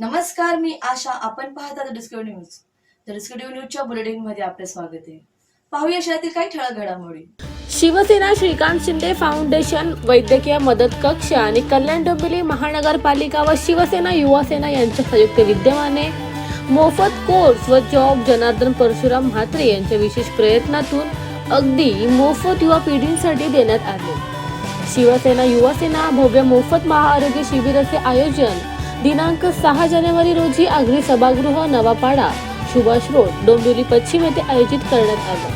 नमस्कार मी आशा. आपण पाहता द डिस्कवरी न्यूज तर डिस्कवरी न्यूजच्या बुलेटिनमध्ये आपले स्वागत आहे. पाहूया शहरातील काही ठळक घडामोडी. शिवसेना श्रीकांत शिंदे फाउंडेशन वैद्यकीय मदत कक्ष आणि कल्याण डोंबिवली महानगरपालिका व शिवसेना युवा सेना यांच्या संयुक्त विद्यमाने. मोफत कोर्स व जॉब जनार्दन परशुराम म्हात्रे यांच्या विशेष प्रयत्नातून अगदी मोफत युवा पिढींसाठी देण्यात आले. शिवसेना युवा सेना भव्य मोफत महाआरोग्य शिबिराचे आयोजन दिनांक सहा जानेवारी रोजी आगरी सभागृह नवापाडा सुभाष रोड डोंबिवली पश्चिम येथे आयोजित करण्यात आलं.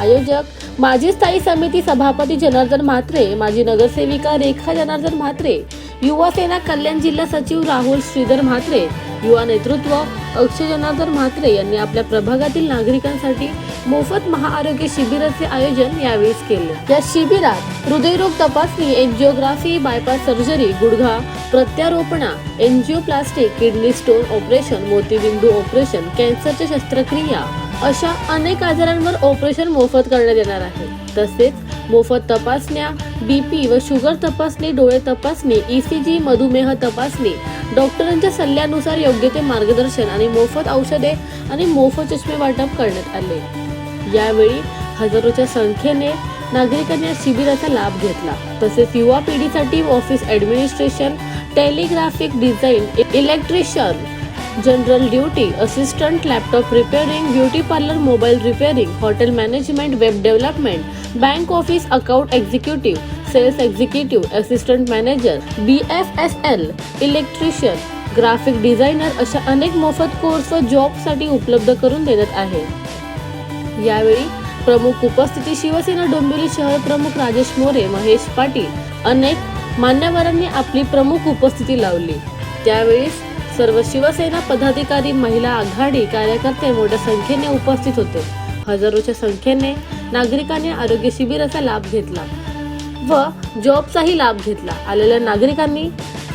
आयोजक माजी स्थायी समिती सभापती जनार्दन म्हात्रे माजी नगरसेविका रेखा जनार्दन म्हात्रे युवा सेना कल्याण जिल्हा सचिव राहुल श्रीधर म्हात्रे युवा नेतृत्व अक्षय जनार्दन म्हात्रे यांनी आपल्या प्रभागातील नागरिकांसाठी मोफत महाआरोग्य शिबिराचे आयोजन यावेळी केले. या शिबिरात हृदयरोग तपासणी एन्जिओग्राफी बायपास सर्जरी गुडघा प्रत्यारोपणा एन्जिओप्लास्टिक किडनी स्टोन ऑपरेशन मोतीबिंदू ऑपरेशन कॅन्सरच्या शस्त्रक्रिया अशा अनेक आजारांवर ऑपरेशन मोफत करण्यात येणार आहे. तसेच मोफत तपासण्या बीपी व शुगर तपासणी डोळे तपासणी ईसीजी मधुमेह तपासणी. डॉक्टरांच्या सल्ल्यानुसार योग्य ते मार्गदर्शन आणि मोफत औषधे आणि मोफत चष्मे वाटप करण्यात आले. यावेळी हजारोच्या संख्येने नागरिकांनी या शिबिराचा लाभ घेतला. तसेच युवा पिढीसाठी office administration telegraphic design electrician general duty assistant laptop repairing beauty parlour mobile repairing hotel management web development bank office account executive sales executive assistant manager B F S L electrician graphic designer अशा अनेक मोफत course व जॉबसाठी उपलब्ध करून देण्यात आहे. यावेळी प्रमुख उपस्थिती शिवसेना डोंबिवली शहर प्रमुख राजेश मोरे महेश पाटील अनेक मान्यवरांनी आपली प्रमुख उपस्थिती लावली. त्यावेळी सर्व शिवसेना पदाधिकारी महिला आघाडी कार्यकर्ते मोठ्या संख्येने उपस्थित होते. हजारोच्या संख्येने नागरिकांनी आरोग्य शिबिराचा लाभ घेतला व जॉबचाही लाभ घेतला. आलेल्या नागरिकांनी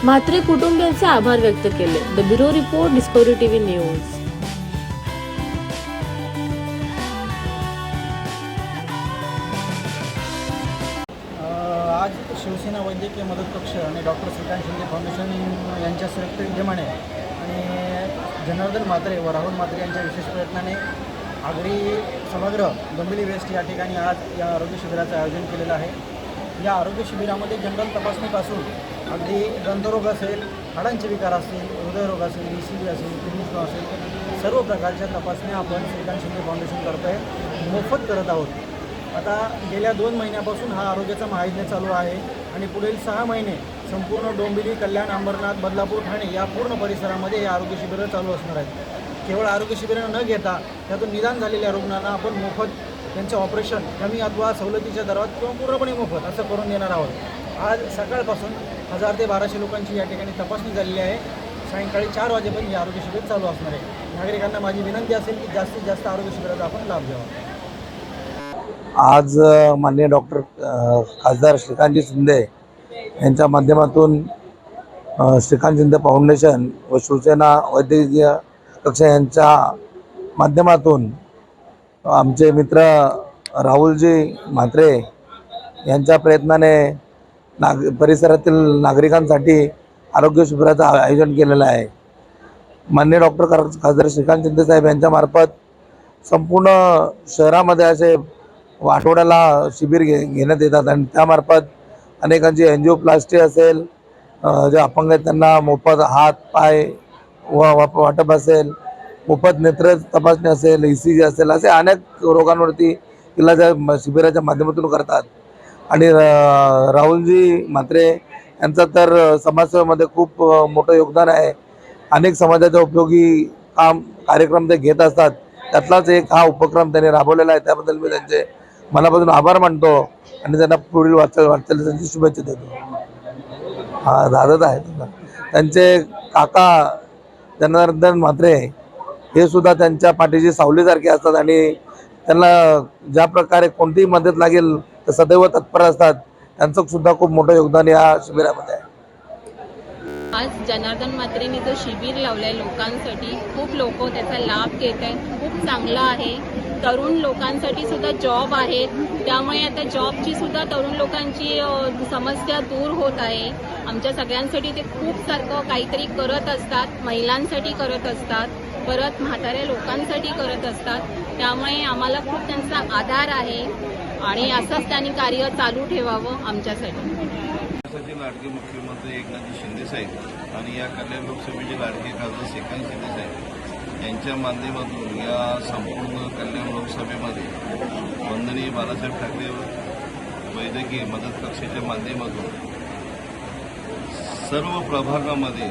म्हात्रे कुटुंबियांचे आभार व्यक्त केले. The bureau report Discovery TV news. आज शिवसेना वैद्यकीय मदत कक्ष आणि डॉक्टर श्रीकांत शिंदे फाउंडेशन यांच्या संयुक्त विद्यमाने आणि जनार्दन म्हात्रे व राहुल म्हात्रे यांच्या विशेष प्रयत्नाने आगरी सभागृह डोंबिवली वेस्ट या ठिकाणी आज या आरोग्य शिबिराचं आयोजन केलेलं आहे. या आरोग्य शिबिरामध्ये जनरल तपासणीपासून अगदी गंधरोग असेल हाडांचे विकार असतील हृदयरोग असेल ई सी बी असेल किडनी असेल सर्व प्रकारच्या तपासण्या आपण श्रीकांत शिंदे फाउंडेशन करतो आहे मोफत करत आहोत. आता गेल्या दोन महिन्यापासून हा आरोग्याचा महायज्ञ चालू आहे आणि पुढील सहा महिने संपूर्ण डोंबिवली कल्याण अंबरनाथ बदलापूर ठाणे या पूर्ण परिसरामध्ये हे आरोग्य शिबिरं चालू असणार आहेत. केवळ आरोग्य शिबिरं न घेता त्यातून निदान झालेल्या रुग्णांना आपण मोफत त्यांचं ऑपरेशन कमी अथवा सवलतीच्या दरात किंवा पूर्णपणे मोफत असं करून देणार आहोत. आज सकाळपासून हजार ते बाराशे लोकांची या ठिकाणी तपासणी झालेली आहे. सायंकाळी चार वाजेपर्यंत हे आरोग्य शिबिर चालू असणार आहे. नागरिकांना माझी विनंती असेल की जास्तीत जास्त आरोग्य शिबिराचा आपण लाभ घ्यावा. आज माननीय डॉक्टर खासदार श्रीकांतजी शिंदे यांच्या माध्यमातून श्रीकांत शिंदे फाउंडेशन व शिवसेना वैद्यकीय कक्ष यांच्या माध्यमातून आमचे मित्र राहुलजी म्हात्रे यांच्या प्रयत्नाने नाग परिसरातील नागरिकांसाठी आरोग्य शिबिराचं आयोजन केलेलं आहे. माननीय डॉक्टर खासदार श्रीकांत शिंदेसाहेब यांच्यामार्फत संपूर्ण शहरामध्ये असे आठवड्याला शिबिर घे घेण्यात येतात आणि त्यामार्फत अनेकांची एन्जिओप्लास्टी असेल जे अपंग आहेत त्यांना मोफत हात पाय वा वाप- वाटप असेल मोफत नेत्र तपासणी असेल ई सी जी असेल असे अनेक रोगांवरती इलाजा शिबिराच्या माध्यमातून करतात. आणि राहुलजी म्हात्रे यांचं तर समाजसेवेमध्ये खूप मोठं योगदान आहे. अनेक समाजाच्या उपयोगी काम कार्यक्रम ते घेत असतात. त्यातलाच एक हा उपक्रम त्यांनी राबवलेला आहे. त्याबद्दल मी त्यांचे मनापासून आभार मानतो आणि त्यांना पुढील वाटचाल त्यांची शुभेच्छा देतो. हा दादाच आहे त्यांचे काका जनार्दन म्हात्रे हे सुद्धा त्यांच्या पाठीची सावलीसारखे असतात आणि त्यांना ज्या प्रकारे कोणतीही मदत लागेल तर सदैव तत्पर असतात. त्यांचं सुद्धा खूप मोठं योगदान या शिबिरामध्ये आहे. आज जनार्दन मात्रेने जो शिबिर आहे लोकांसाठी खूप लोक त्याचा लाभ घेत आहेत खूप चांगला आहे. तरुण लोकांसाठी सुद्धा जॉब आहेत. त्यामुळे आता जॉबची सुद्धा तरुण लोकांची समस्या दूर होत आहे. आमच्या सगळ्यांसाठी ते खूप सारखं काहीतरी करत असतात महिलांसाठी करत असतात परत म्हाताऱ्या लोकांसाठी करत असतात. त्यामुळे आम्हाला खूप त्यांचा आधार आहे आणि असंच त्यांनी कार्य चालू ठेवावं आमच्यासाठी. महाराष्ट्राचे लाडके मुख्यमंत्री एकनाथजी शिंदे साहेब आणि या कल्याण लोकसभेचे लाडके खासदार श्रीकांत शिंदे साहेब यांच्या माध्यमातून या संपूर्ण कल्याण लोकसभेमध्ये वंदनीय बाळासाहेब ठाकरे वैद्यकीय मदत कक्षाच्या माध्यमातून सर्व प्रभागामध्ये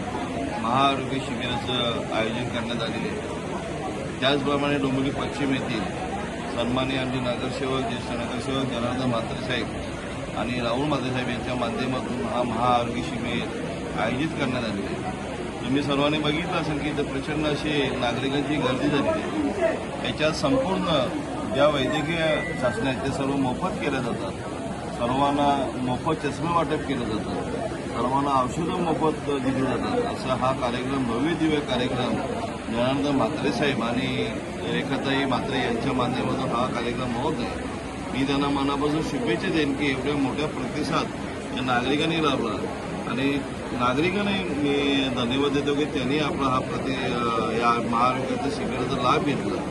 महाआरोग्य शिबिराचं आयोजन करण्यात आलेले आहे. त्याचप्रमाणे डोंबिवली पश्चिम येथील सन्मानी आमचे नगरसेवक ज्येष्ठ नगरसेवक जनार्दन म्हात्रे साहेब आणि राहुल माधेसाहेब यांच्या माध्यमातून हा महाआरोग्य शिबिर आयोजित करण्यात आले आहे. तुम्ही सर्वांनी बघितलं असेल की इथं प्रचंड अशी नागरिकांची गर्दी झालेली आहे. याच्यात संपूर्ण ज्या वैद्यकीय चाचण्या आहेत ते सर्व मोफत केल्या जातात. सर्वांना मोफत चष्मे वाटप केलं जातं सर्वांना औषधं मोफत दिली जातात. असा हा कार्यक्रम भव्य दिव्य कार्यक्रम जनार्दन म्हात्रे साहेब आणि रेखाताई म्हात्रे यांच्या माध्यमातून हा कार्यक्रम होत आहे. मी त्यांना मनापासून शुभेच्छा देईन की एवढ्या मोठ्या प्रतिसाद या नागरिकांनी लाभला. आणि नागरिकांनी मी धन्यवाद देतो की त्यांनी आपला हा प्रति या महाआरोग्याच्या शिबिराचा लाभ घेतला.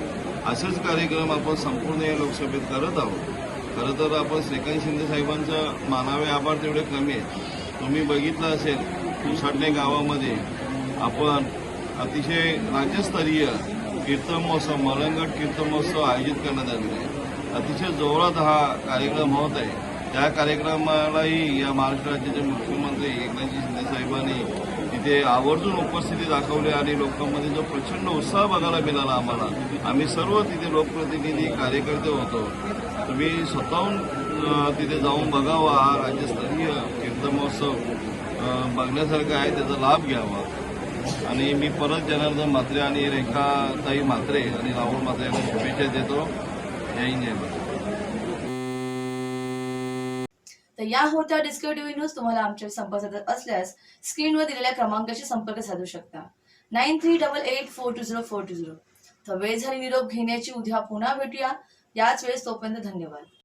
असेच कार्यक्रम आपण संपूर्ण या लोकसभेत करत आहोत. खरं तर आपण श्रीकांत शिंदे साहेबांचं मानावे आभार तेवढे कमी आहेत. तुम्ही बघितलं असेल कुसाटणे गावामध्ये आपण अतिशय राज्यस्तरीय कीर्तन महोत्सव मलंगट कीर्तन महोत्सव आयोजित करण्यात आलेला आहे. अतिशय जोरात हा कार्यक्रम होत आहे. त्या कार्यक्रमालाही या महाराष्ट्र राज्याचे मुख्यमंत्री एकनाथजी शिंदे साहेबांनी तिथे आवर्जून उपस्थिती दाखवली आणि लोकांमध्ये जो प्रचंड उत्साह बघायला मिळाला आम्हाला. आम्ही सर्व तिथे लोकप्रतिनिधी कार्यकर्ते होतो. तुम्ही स्वतःहून तिथे जाऊन बघावा हा राज्यस्तरीय कीर्तन महोत्सव बघण्यासारखा आहे त्याचा लाभ घ्यावा. आणि मी परत जनार्दन म्हात्रे आणि रेखाताई म्हात्रे आणि राहुल म्हात्रे यांना शुभेच्छा देतो. जय हिंद जय भारत तर या होत्या डिस्कवरी टीव्ही न्यूज तुम्हाला आमच्या संपर्क साधत असल्यास स्क्रीनवर दिलेल्या क्रमांकाशी संपर्क साधू शकता. Nine three double eight four two zero four two zero तर वेळ झाली निरोप घेण्याची. उद्या पुन्हा भेटूया. याच वेळेस तोपर्यंत धन्यवाद.